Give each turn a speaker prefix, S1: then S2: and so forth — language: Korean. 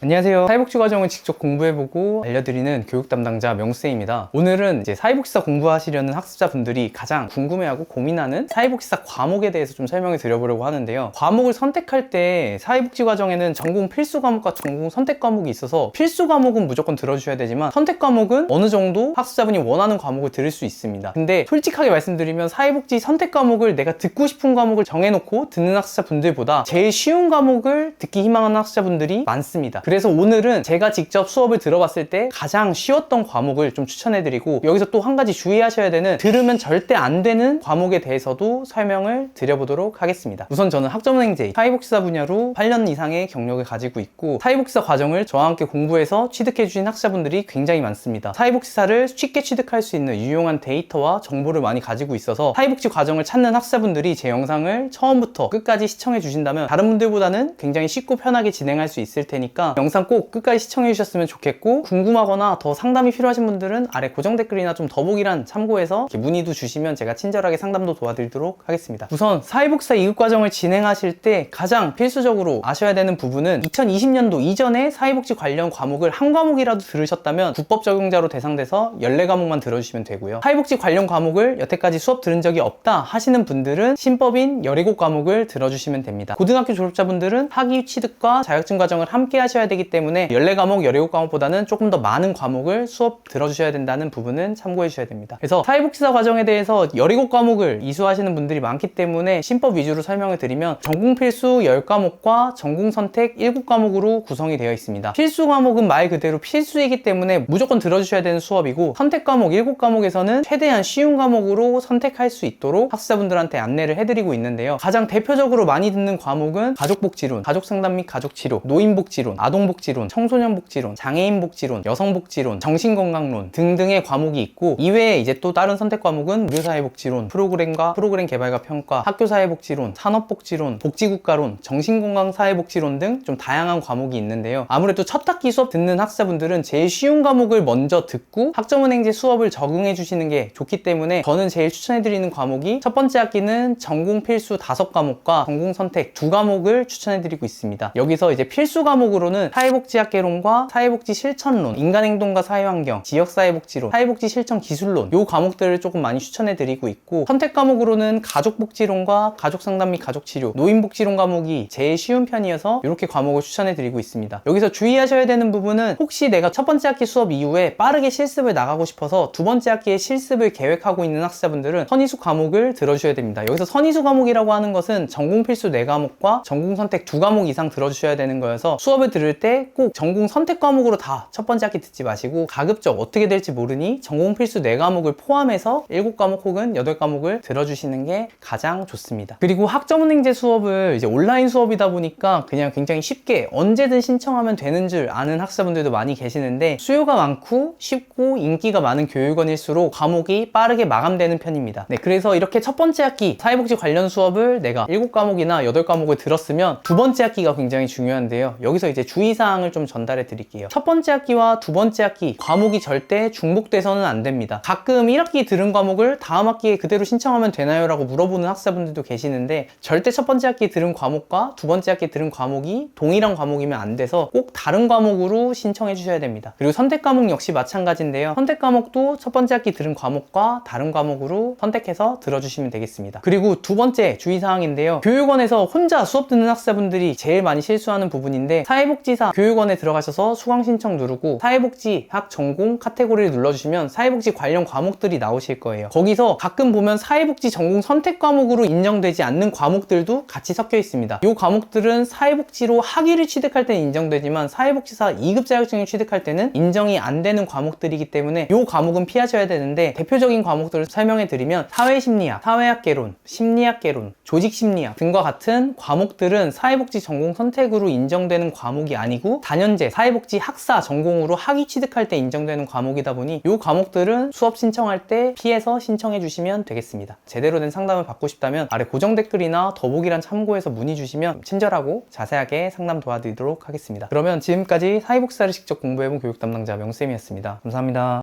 S1: 안녕하세요. 사회복지 과정을 직접 공부해보고 알려드리는 교육 담당자 명수입니다. 오늘은 이제 사회복지사 공부하시려는 학습자분들이 가장 궁금해하고 고민하는 사회복지사 과목에 대해서 좀 설명을 드려보려고 하는데요. 과목을 선택할 때 사회복지 과정에는 전공 필수 과목과 전공 선택 과목이 있어서 필수 과목은 무조건 들어주셔야 되지만 선택 과목은 어느 정도 학습자분이 원하는 과목을 들을 수 있습니다. 근데 솔직하게 말씀드리면 사회복지 선택 과목을 내가 듣고 싶은 과목을 정해놓고 듣는 학습자분들보다 제일 쉬운 과목을 듣기 희망하는 학습자분들이 많습니다. 그래서 오늘은 제가 직접 수업을 들어봤을 때 가장 쉬웠던 과목을 좀 추천해드리고 여기서 또 한 가지 주의하셔야 되는 들으면 절대 안 되는 과목에 대해서도 설명을 드려보도록 하겠습니다. 우선 저는 학점은행제 사회복지사 분야로 8년 이상의 경력을 가지고 있고 사회복지사 과정을 저와 함께 공부해서 취득해주신 학자분들이 굉장히 많습니다. 사회복지사를 쉽게 취득할 수 있는 유용한 데이터와 정보를 많이 가지고 있어서 사회복지 과정을 찾는 학자분들이 제 영상을 처음부터 끝까지 시청해 주신다면 다른 분들보다는 굉장히 쉽고 편하게 진행할 수 있을 테니까 영상 꼭 끝까지 시청해 주셨으면 좋겠고 궁금하거나 더 상담이 필요하신 분들은 아래 고정 댓글이나 좀 더보기란 참고해서 문의도 주시면 제가 친절하게 상담도 도와드리도록 하겠습니다. 우선 사회복지사 2급 과정을 진행하실 때 가장 필수적으로 아셔야 되는 부분은 2020년도 이전에 사회복지 관련 과목을 한 과목이라도 들으셨다면 국법 적용자로 대상돼서 14과목만 들어주시면 되고요. 사회복지 관련 과목을 여태까지 수업 들은 적이 없다 하시는 분들은 신법인 17과목을 들어주시면 됩니다. 고등학교 졸업자분들은 학위 취득과 자격증 과정을 함께 하셔야 되기 때문에 14과목, 17과목보다는 조금 더 많은 과목을 수업 들어주셔야 된다는 부분은 참고해 주셔야 됩니다. 그래서 사회복지사 과정에 대해서 17과목을 이수하시는 분들이 많기 때문에 신법 위주로 설명을 드리면 전공 필수 10과목과 전공 선택 7과목으로 구성이 되어 있습니다. 필수 과목은 말 그대로 필수이기 때문에 무조건 들어주셔야 되는 수업이고 선택 과목 7과목에서는 최대한 쉬운 과목으로 선택할 수 있도록 학습자분들한테 안내를 해드리고 있는데요. 가장 대표적으로 많이 듣는 과목은 가족복지론, 가족상담 및 가족치료, 노인복지론, 아동 복지론, 청소년복지론, 장애인복지론, 여성복지론, 정신건강론 등등의 과목이 있고 이외에 이제 또 다른 선택 과목은 의료사회복지론, 프로그램과 프로그램 개발과 평가, 학교사회복지론, 산업복지론, 복지국가론, 정신건강사회복지론 등 좀 다양한 과목이 있는데요. 아무래도 첫 학기 수업 듣는 학생분들은 제일 쉬운 과목을 먼저 듣고 학점은 행제 수업을 적응해 주시는 게 좋기 때문에 저는 제일 추천해드리는 과목이 첫 번째 학기는 전공 필수 다섯 과목과 전공 선택 두 과목을 추천해드리고 있습니다. 여기서 이제 필수 과목으로는 사회복지학개론과 사회복지 실천론, 인간행동과 사회환경, 지역사회복지론, 사회복지 실천 기술론 요 과목들을 조금 많이 추천해드리고 있고 선택 과목으로는 가족복지론과 가족상담 및 가족치료, 노인복지론 과목이 제일 쉬운 편이어서 이렇게 과목을 추천해드리고 있습니다. 여기서 주의하셔야 되는 부분은 혹시 내가 첫 번째 학기 수업 이후에 빠르게 실습을 나가고 싶어서 두 번째 학기에 실습을 계획하고 있는 학생분들은 선의수 과목을 들어주셔야 됩니다. 여기서 선의수 과목이라고 하는 것은 전공 필수 4과목과 전공 선택 2과목 이상 들어주셔야 되는 거여서 수업을 들을 때 꼭 전공 선택 과목으로 다 첫 번째 학기 듣지 마시고 가급적 어떻게 될지 모르니 전공 필수 4과목을 포함해서 7과목 혹은 8과목을 들어주시는 게 가장 좋습니다. 그리고 학점은행제 수업을 이제 온라인 수업이다 보니까 그냥 굉장히 쉽게 언제든 신청하면 되는 줄 아는 학생분들도 많이 계시는데 수요가 많고 쉽고 인기가 많은 교육원일수록 과목이 빠르게 마감되는 편입니다. 네, 그래서 이렇게 첫 번째 학기 사회복지 관련 수업을 내가 7과목이나 8과목을 들었으면 두 번째 학기가 굉장히 중요한데요. 여기서 이제 주 의사항을 좀 전달해 드릴게요. 첫 번째 학기와 두 번째 학기 과목이 절대 중복돼서는 안 됩니다. 가끔 1학기 들은 과목을 다음 학기에 그대로 신청하면 되나요? 라고 물어보는 학생분들도 계시는데 절대 첫 번째 학기 들은 과목과 두 번째 학기 들은 과목이 동일한 과목이면 안 돼서 꼭 다른 과목으로 신청해 주셔야 됩니다. 그리고 선택 과목 역시 마찬가지인데요. 선택 과목도 첫 번째 학기 들은 과목과 다른 과목으로 선택해서 들어주시면 되겠습니다. 그리고 두 번째 주의사항인데요. 교육원에서 혼자 수업 듣는 학생분들이 제일 많이 실수하는 부분인데 사회복지 사 교육원에 들어가셔서 수강 신청 누르고 사회복지 학 전공 카테고리를 눌러주시면 사회복지 관련 과목들이 나오실 거예요. 거기서 가끔 보면 사회복지 전공 선택 과목으로 인정되지 않는 과목들도 같이 섞여 있습니다. 이 과목들은 사회복지로 학위를 취득할 때는 인정되지만 사회복지사 2급 자격증을 취득할 때는 인정이 안 되는 과목들이기 때문에 이 과목은 피하셔야 되는데 대표적인 과목들을 설명해 드리면 사회심리학, 사회학개론, 심리학개론, 조직심리학 등과 같은 과목들은 사회복지 전공 선택으로 인정되는 과목이 아니고 단연제 사회복지 학사 전공으로 학위 취득할 때 인정되는 과목이다 보니 이 과목들은 수업 신청할 때 피해서 신청해 주시면 되겠습니다. 제대로 된 상담을 받고 싶다면 아래 고정 댓글이나 더보기란 참고해서 문의 주시면 친절하고 자세하게 상담 도와드리도록 하겠습니다. 그러면 지금까지 사회복지사를 직접 공부해본 교육 담당자 명쌤이었습니다. 감사합니다.